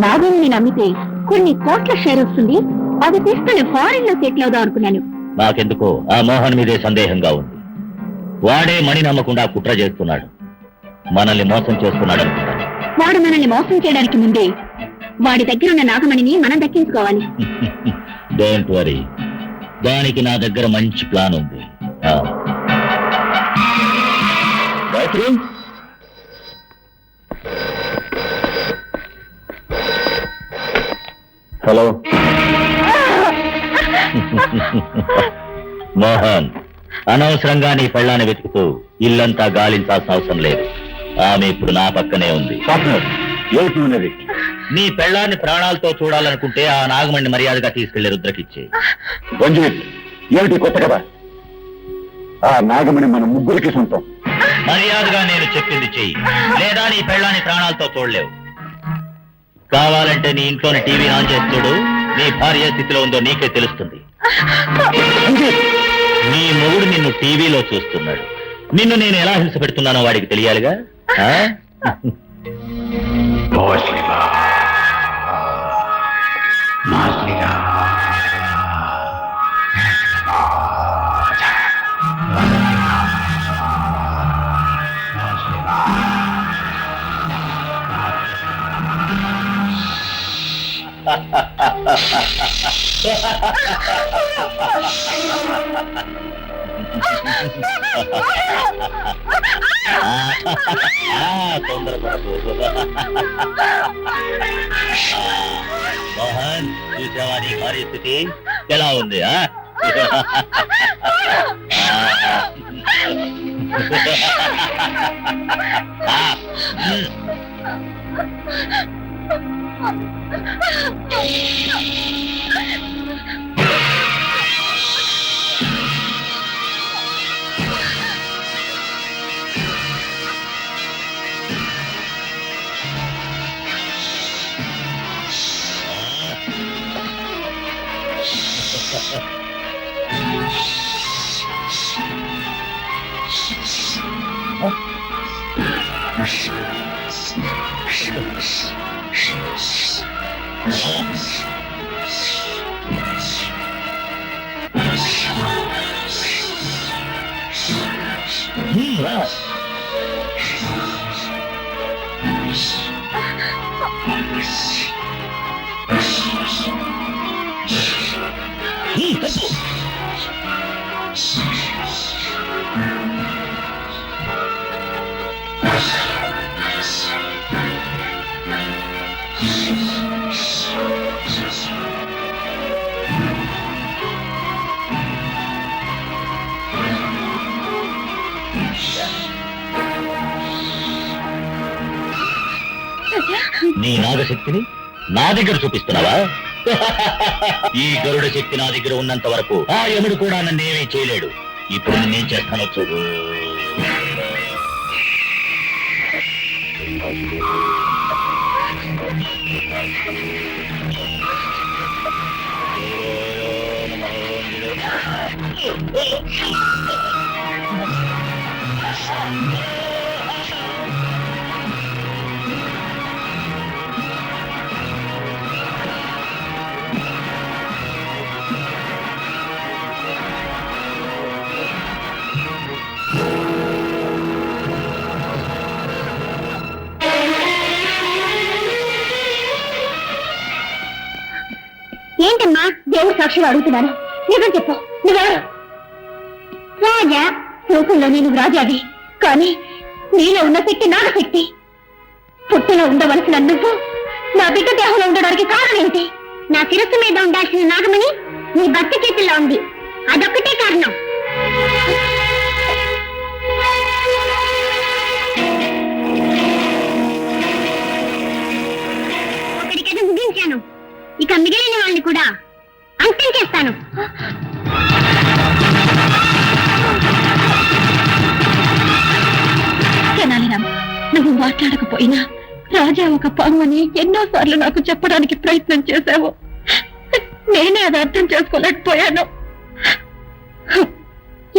నాగేని నమ్మితే కొన్ని కోట్ల షేర్ వస్తుంది. అది తీసుకుని ఫారిన్లో సెటిల్ అవుదాం అనుకున్నాను. నాకెందుకో ఆ మోహన్ మీదే సందేహంగా ఉంది. వాడే మణి నమ్మకుండా కుట్ర చేస్తున్నాడు. మనల్ని మోసం చేస్తున్నాడు అనుకుంటాను. వాడు మనల్ని మోసం చేయడానికి ముందే వాడి దగ్గర ఉన్న నాగమణిని మనం దక్కించుకోవాలి. డోంట్ వరీ దానికి నా దగ్గర మంచి ప్లాన్ ఉంది. గాయత్రి? హలో. మోహన్ అనవసరంగా నీ పెళ్ళాన్ని వెతుకుతూ ఇల్లంతా గాలించాల్సిన అవసరం లేదు. ఆమె ఇప్పుడు నా పక్కనే ఉంది. ఏమిటి నీ పెళ్ళాన్ని ప్రాణాలతో చూడాలనుకుంటే ఆ నాగమణ్ణి మర్యాదగా తీసుకెళ్ళి రుద్రకిచ్చే. ఏమిటి కొత్త కదా ఆ నాగమణి మన ముగ్గురికి సొంతం. మర్యాదగా నేను చెప్పింది చెయ్యి. లేదా నీ పెళ్ళాన్ని ప్రాణాలతో చూడలేవు. కావాలంటే నీ ఇంట్లోని టీవీ ఆన్ చేస్తుడు నీ భార్య స్థితిలో ఉందో నీకే తెలుస్తుంది. నీ మొగుడు నిన్ను టీవీలో చూస్తున్నాడు. నిన్ను నేను ఎలా హింస పెడుతున్నానో వాడికి తెలియాలిగా? తొందరపడకు. మోహన్ చూసావా నీ భార్య స్థితి ఎలా ఉంది ఆ? ఆ, 我，是，是，是。James. నీ నాగశక్తిని నా దగ్గర చూపిస్తున్నావా? ఈ గరుడ శక్తి నా దగ్గర ఉన్నంత వరకు ఆ యముడు కూడా నన్నేమీ చేయలేడు. ఇప్పుడు నేనేం చేస్తాను చూడు. ఏంటమ్మా దేవుడు సాక్షులు అడుగుతున్నాను నిజం చెప్పు. నువ్వెవరు? రాజా లోకంలో నేను రాజావి. కానీ నీలో ఉన్న శక్తి నాగశక్తి పుట్టిలో ఉండవలసిన నువ్వు నా బిడ్డ దేహంలో ఉండడానికి కారణం ఏంటి? నా శిరస్సు మీద ఉండాల్సిన నాగమణి నీ భర్త చేతిలో ఉంది. అదొక్కటే కారణం. ఒకరికైతే ముగించాను. ఇక మిగిలిన వాళ్ళని కూడా అంతం చేస్తాను. తెనాలిరామ్ నువ్వు మాట్లాడకపోయినా రాజా ఒక పాముని ఎన్నోసార్లు నాకు చెప్పడానికి ప్రయత్నం చేశావు. నేనే అది అర్థం చేసుకోలేకపోయాను.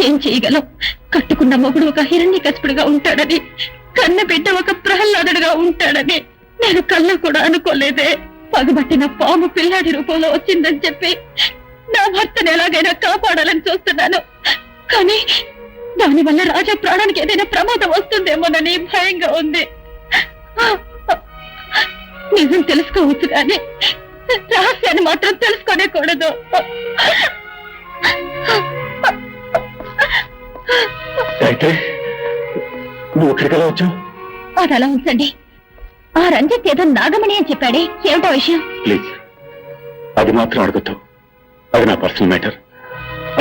ఏం చేయగలం? కట్టుకున్న మొగుడు ఒక హిరణ్య ఉంటాడని కన్న బిడ్డ ఒక ప్రహ్లాదుడుగా ఉంటాడని నేను కళ్ళ కూడా అనుకోలేదే. పగబట్టిన పాము పిల్లాడి రూపంలో వచ్చిందని చెప్పి నా భర్తను ఎలాగైనా కాపాడాలని చూస్తున్నాను. కానీ దానివల్ల రాజా ప్రాణానికి ఏదైనా ప్రమాదం వస్తుందేమోనని భయంగా ఉంది. నిజం తెలుసుకోవచ్చు కానీ రహస్యాన్ని మాత్రం తెలుసుకోనేకూడదు. అయితే నువ్వు ఇక్కడికి ఎలా వచ్చావు? అది అలా ఉంచండి. ఆ రంజిత్ ఏదో నాగమణి అని చెప్పాడే. ఏమిటో విషయం? ప్లీజ్. అది మాత్రం అడగద్దు. అది నా పర్సనల్ మ్యాటర్.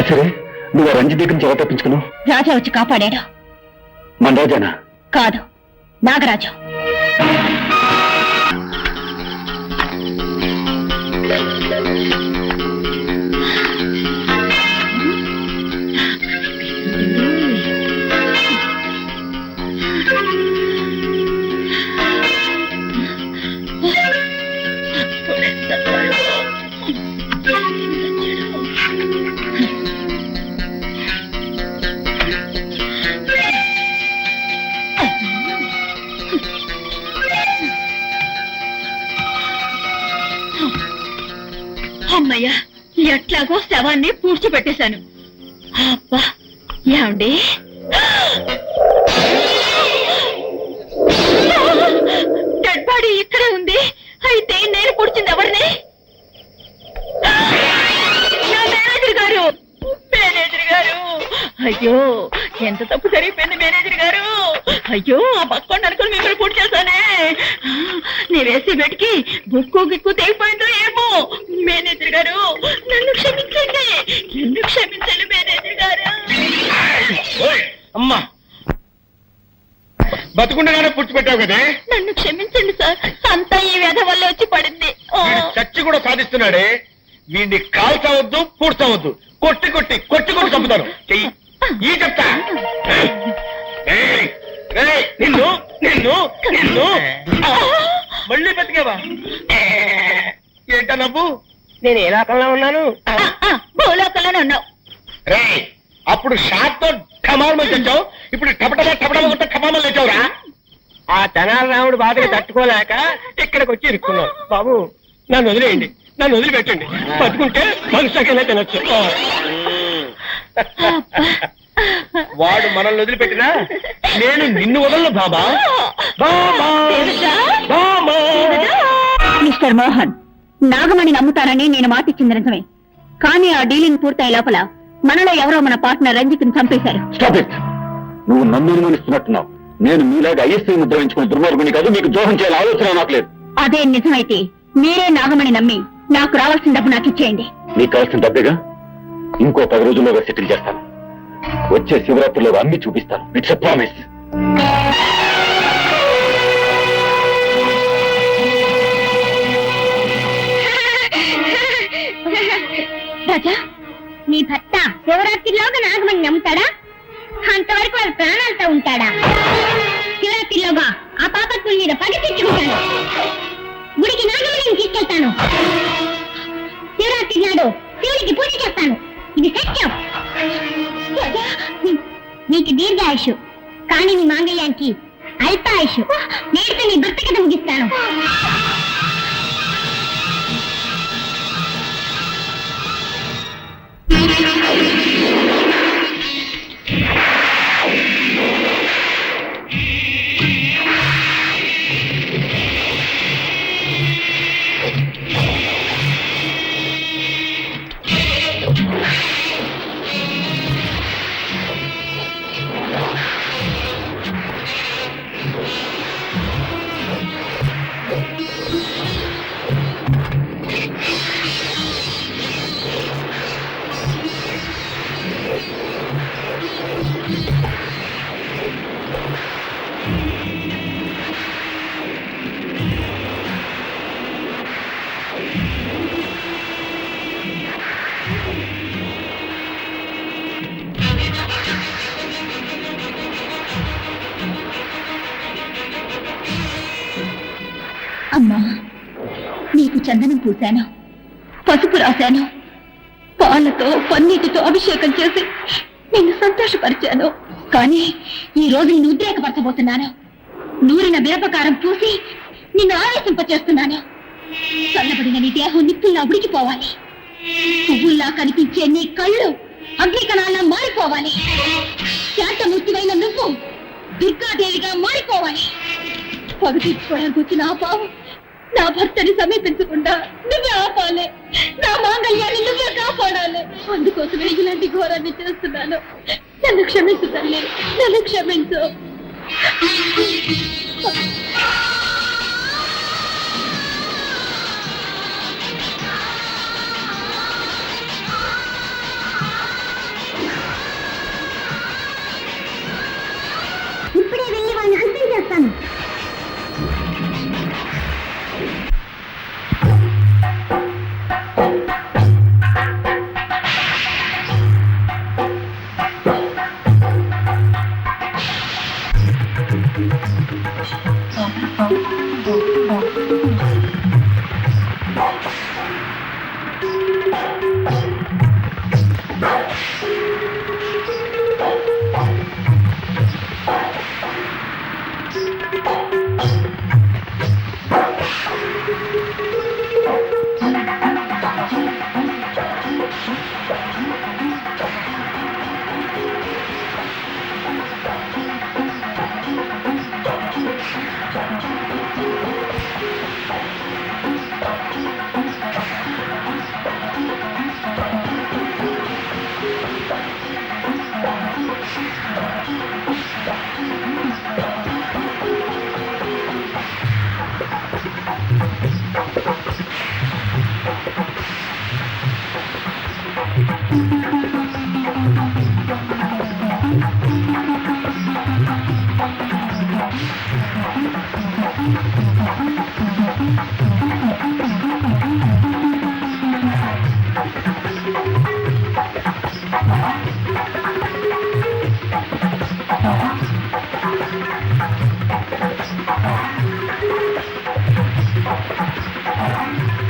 సరే నువ్వు ఆ రంజిత్ దగ్గర నుంచి ఎలా తప్పించుకున్నావు? రాజా వచ్చి కాపాడాడు. మన రాజానా? కాదు నాగరాజు. అమ్మయ్య ఎట్లాగో శవాన్ని పూడ్చిపెట్టేశాను అబ్బా ఏమండి? డెడ్ బాడీ ఇక్కడే ఉంది. అయితే నేను పుడిచింది ఎవరిని? నా మేనేజర్ గారు! మేనేజర్ గారు! అయ్యో ఎంత తప్పు జరిగిపోయింది మేనేజర్ గారు! అయ్యో ఆ పక్కన అనుకుని మిమ్మల్ని పూర్తి నేను వేసి బెట్కి బుక్కు గిక్కు తెగిపోయిందో ఏమో? మేనేజర్ గారు నన్ను క్షమించండి. నన్ను క్షమించండి మేనేజర్ గారు అమ్మా. బతుకుండగానే పుచ్చిపెట్టావు కదే? నన్ను క్షమించండి సార్. అంతా ఈ వ్యధ వల్ల వచ్చి పడింది. చచ్చి కూడా సాధిస్తున్నాడే. వీడిని కాల్చవద్దు పూడ్చవద్దు. కొట్టి కొట్టి కొట్టి కొట్టి చంపుతాను నేను ఏ రకంలో ఉన్నాను? భూలోకంలోనే ఉన్నావు. రే అప్పుడు షాట్తో తెచ్చావు? ఇప్పుడు టపటమా టపటమా కొట్ట ఠమామని తెచ్చావురా? ఆ తెనాల రాముడు బాధకి తట్టుకోలేక ఇక్కడికి వచ్చి ఇరుక్కున్నావు. బాబు నన్ను వదిలేయండి. నన్ను వదిలిపెట్టండి. బతుకుంటే మనుషులకైనా తినొచ్చు. వాడు మనల్ని వదిలిపెట్టినా? నేను నిన్ను వదలను బాబా. బాబా. బాబా. మిస్టర్ మోహన్ నాగమణి నమ్ముతానని నేను మాటిచ్చింది నిజమే. కానీ ఆ డీలింగ్ పూర్తయ్యే లోపల మనలో ఎవరో మన పార్ట్నర్ రంజిత్ని చంపేశారు. స్టాప్ ఇట్ నువ్వు నన్ను అనుమానిస్తున్నట్టున్నావు. నేను మీలాగా ఐఎస్ఐ ముద్ర వేయించుకున్న దుర్మార్గుని కాదు మీకు ద్రోహం చేయాలని ఆలోచన నాకు లేదు. అదే నిజమైతే మీరే నాగమణి నమ్మి నాకు రావాల్సిన డబ్బు నాకు ఇచ్చేయండి. నీకు కావాల్సిన డబ్బేగా? ఇంకో పది రోజుల్లోగా సెటిల్ చేస్తాను. వచ్చే శివరాత్రిలో అన్ని చూపిస్తాను. ఇట్స్ ప్రామిస్ రాజా నీ భర్త శివరాత్రిలోగా నాగమణి నమ్ముతాడా? అంతవరకు వాళ్ళ ప్రాణాలతో ఉంటాడా? శివరాత్రిలోగా ఆ పాపత్తుల మీద పని తెచ్చుకుంటాను గుడికి నాగమణిని తీసుకెళ్తాను. శివరాత్రి నాడు శివుడికి పూజ చేస్తాను. ఇది సత్యం. నీకు దీర్ఘాయుషు కానీ నీ మాంగళ్యానికి అల్పాయుషు. నేడుతో నీ భర్త కథ ముగిస్తాను. Thank you. పసుపు రాశాను. పాలతో పన్నీటితో అభిషేకం చేసి నిన్ను సంతోషపరిచాను. కానీ ఈ రోజు నిన్ను ఉద్రేకపరచబోతున్నాను. నూరిన మిరపకారం పూసి నిన్ను ఆవేశింపచేస్తున్నాను. చల్లబడిన నీ దేహం నిప్పుల్లా ఉడికిపోవాలి. పువ్వుల్లా కనిపించే నీ కళ్ళు అగ్నికణాల్లో మారిపోవాలి. శాంతమూర్తివైన నువ్వు దుర్గాదేవిగా మారిపోవాలి. పగ తీర్చుకోవడానికి వచ్చిన ఆ పావు నా భర్తని సమీపించకుండా నువ్వే ఆపాలి. నా మాంగళ్యాన్ని నువ్వే కాపాడాలి. అందుకోసమే ఇలాంటి ఘోరాన్ని చేస్తున్నాను. నన్ను క్షమించు తల్లి. నన్ను క్షమించు. ఇప్పుడే వెళ్ళి వాళ్ళని అంతం చేస్తాను. Música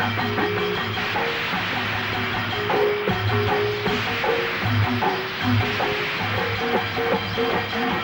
తల్లి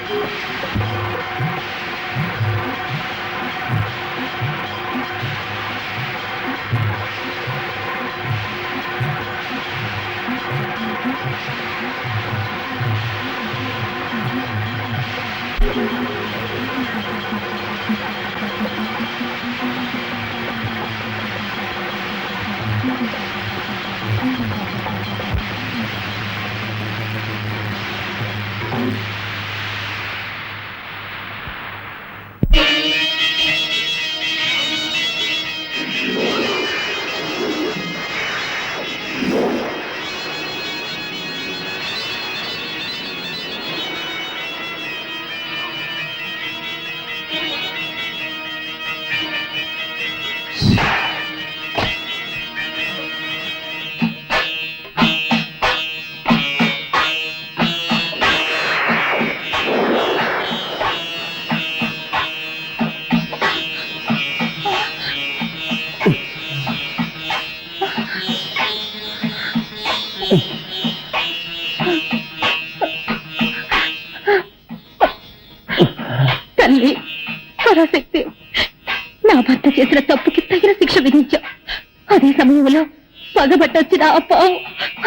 పగబట్టొచ్చిన ఆ పావు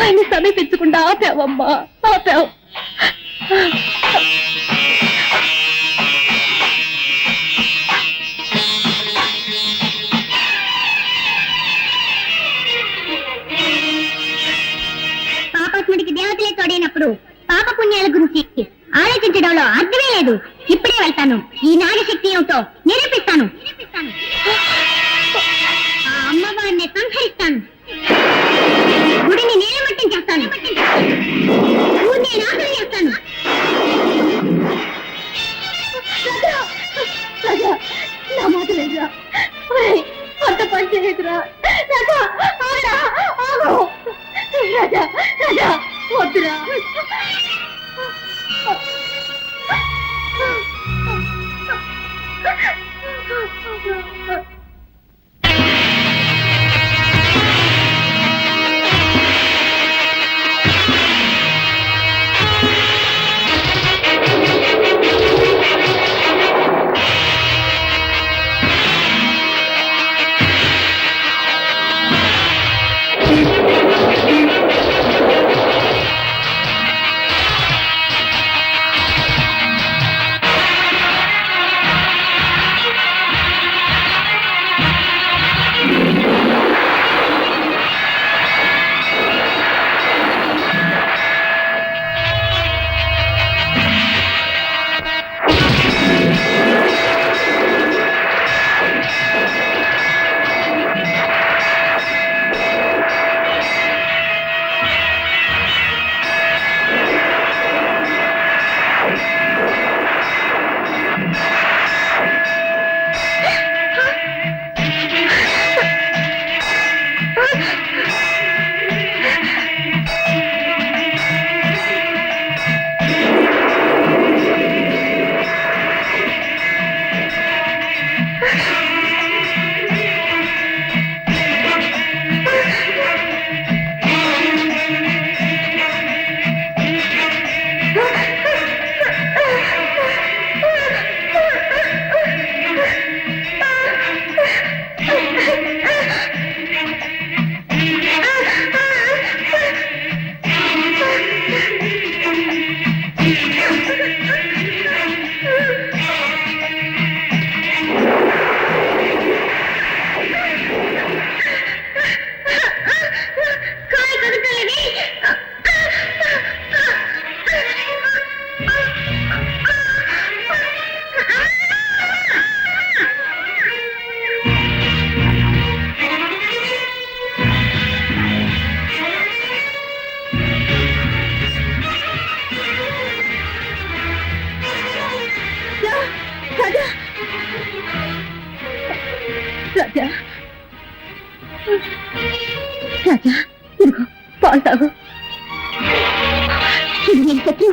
ఆయన్ని సమీపించకుండా ఆపావమ్మా. ఆపావు. పాపాత్ముడికి దేవతలే తోడైనప్పుడు పాప పుణ్యాల గురించి ఆలోచించడంలో అర్థమే లేదు. ఇప్పుడే వెళ్తాను. ఈ నాగశక్తి ఏమిటో నిరూపిస్తాను. ఆ అమ్మవారిని సంహరిస్తాను. చేస్తాను Oh, my God.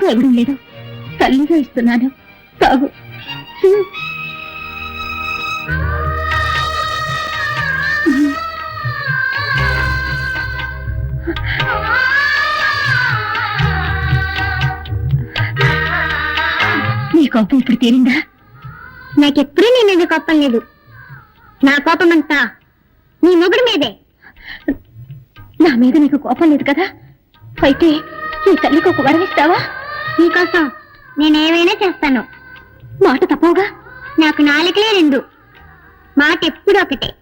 నేను శత్రువుగా ఇవ్వడం లేదు తల్లిగా ఇస్తున్నాను. తాగు నీ కోపం ఇప్పుడు తీరిందా? నాకెప్పుడూ నీ మీద కోపం లేదు. నా కోపం అంతా నీ మొగుడు మీదే. నా మీద నీకు కోపం లేదు కదా? అయితే ఈ తల్లికి ఒక వరం ఇస్తావా? నీకోసం నేనేమైనా చేస్తాను. మాట తప్పవుగా? నాకు నాలుకలే రెండు. మాట ఎప్పుడు ఒకటే.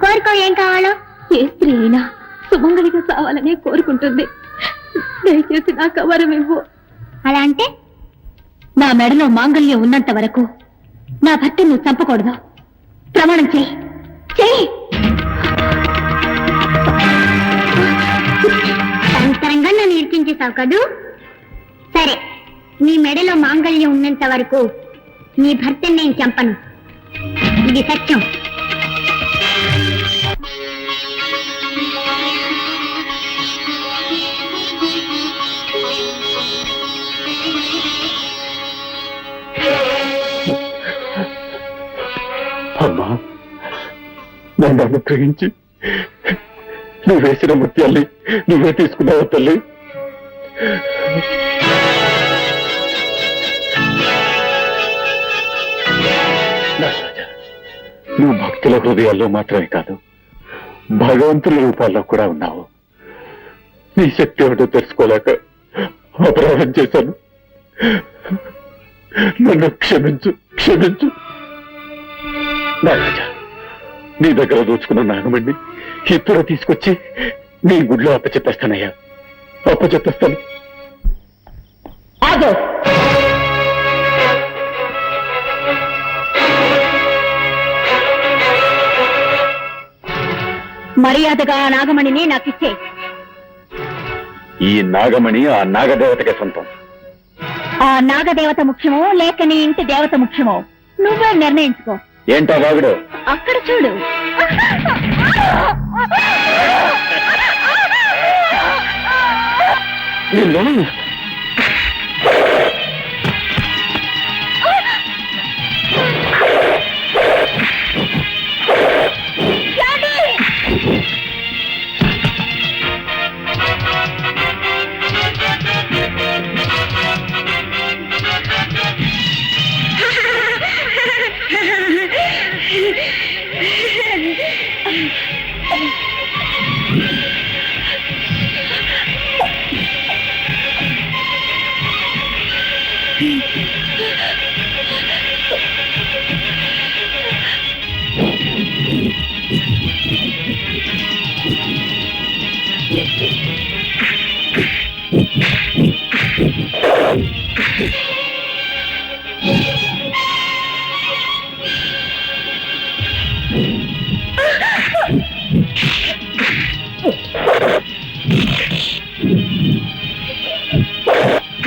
కోరుకో ఏం కావాలో? ఏ స్త్రీ అయినా సుమంగళిగా కావాలనే కోరుకుంటుంది. దయచేసి నాకు వరం ఇవ్వు. అలా అంటే? నా మెడలో మాంగళ్యం ఉన్నంత వరకు నా భర్త నువ్వు చంపకూడదు. ప్రమాణం చెయ్యి. చెయ్యి! అంతరంగా నన్ను ఇరికించేశావు కదూ? సరే నీ మెడలో మాంగళ్యం ఉన్నంత వరకు నీ భర్తని నేను చంపను. ఇది సత్యం. అమ్మా నన్ను అనుగ్రహించి నువ్వు వేసిన ముత్యాల్ని నువ్వే తీసుకున్నావు తల్లి? నువ్వు భక్తుల హృదయాల్లో మాత్రమే కాదు భగవంతుల రూపాల్లో కూడా ఉన్నావు. నీ శక్తి ఏమిటో తెలుసుకోలేక అపరాధం చేశాను. నన్ను క్షమించు క్షమించు. నాగరాజా నీ దగ్గర దోచుకున్న నాగమండి ఇప్పుడు తీసుకొచ్చి నీ గుడిలో అప్పచెప్పేస్తానయ్యా. అప్పచెప్పేస్తాను. ఆగో. మర్యాదగా ఆ నాగమణిని నాకు ఇచ్చే ఈ నాగమణి ఆ నాగదేవతకే సొంతం. ఆ నాగదేవత ముఖ్యమో లేక నీ ఇంటి దేవత ముఖ్యమో? నువ్వే నిర్ణయించుకో. ఏంటా వాగుడు? అక్కడ చూడు. నిన్ను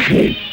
సరే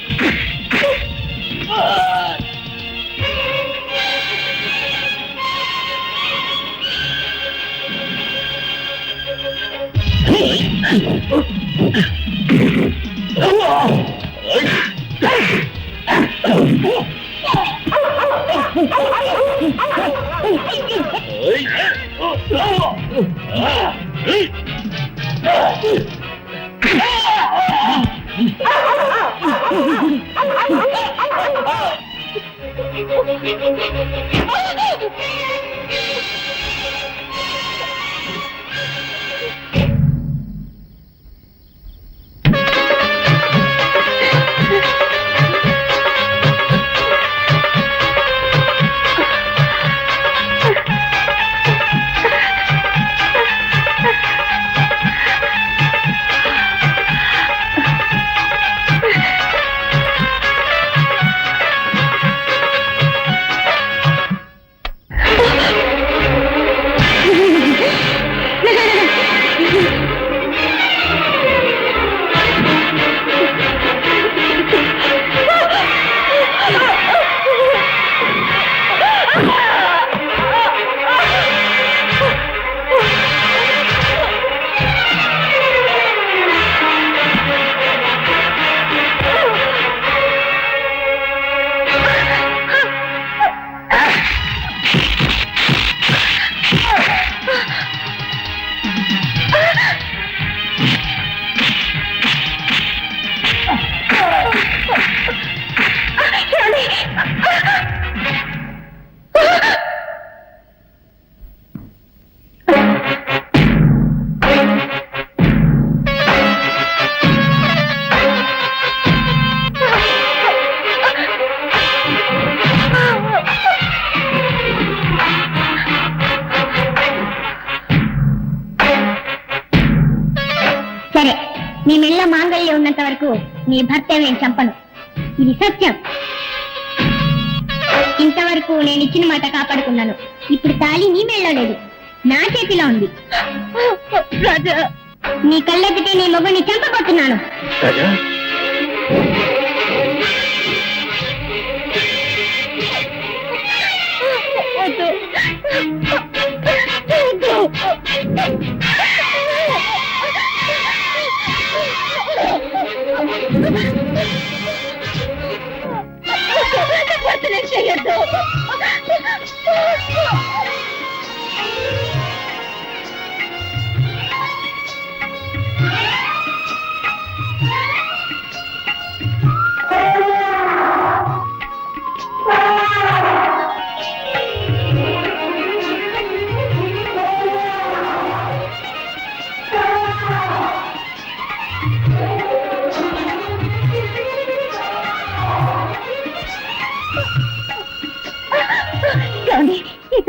నీ కళ్ళెదిటే నీ మొగుని చంపబోతున్నాను. రాజా.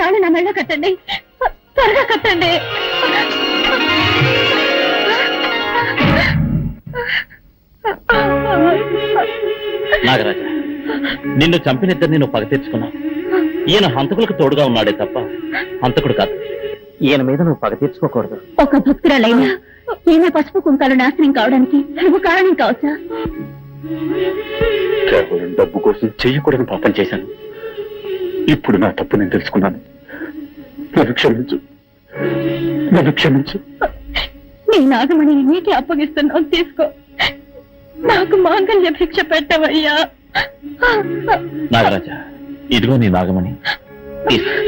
తాళి నా మెళ్ళో కట్టండి. త్వరగా కట్టండి. నాగరాజ నిన్ను చంపినిద్దరు నేను పగ తీర్చుకున్నావు. ఈయన హంతకులకు తోడుగా ఉన్నాడే తప్ప హంతకుడు కాదు. ఈయన మీద నువ్వు పగ తీర్చుకోకూడదు. ఒక భక్తురాలైనా ఈమె పసుపు కుంకాలు నాశనం కావడానికి నువ్వు కారణం కావచ్చా? కేవలం డబ్బు కోసం చెయ్యకూడని పాపం చేశాను. ఇప్పుడు నా తప్పు నేను తెలుసుకున్నాను. నన్ను క్షమించు. నన్ను క్షమించు. నీ నాగమణి నీకే అప్పగిస్తున్నావు తీసుకో. నాకు మాంగళ్య భిక్ష పెట్టవయ్యా. నాగరాజా ఇదిగో నీ నాగమణి. తీసుకో.